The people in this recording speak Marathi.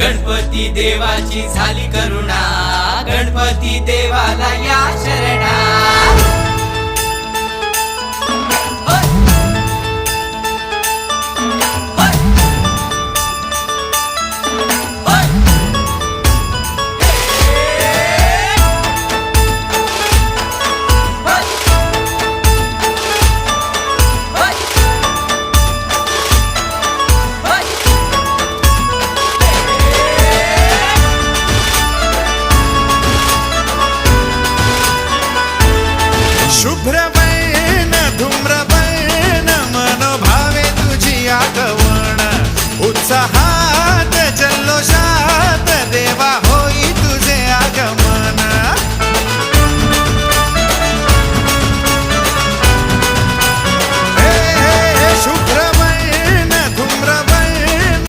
गणपती देवाची झाली करुणा. गणपती देवाला या शरणा शुभ्रवैन धूम्रवैन मनोभावे तुझी आठवण उत्साहा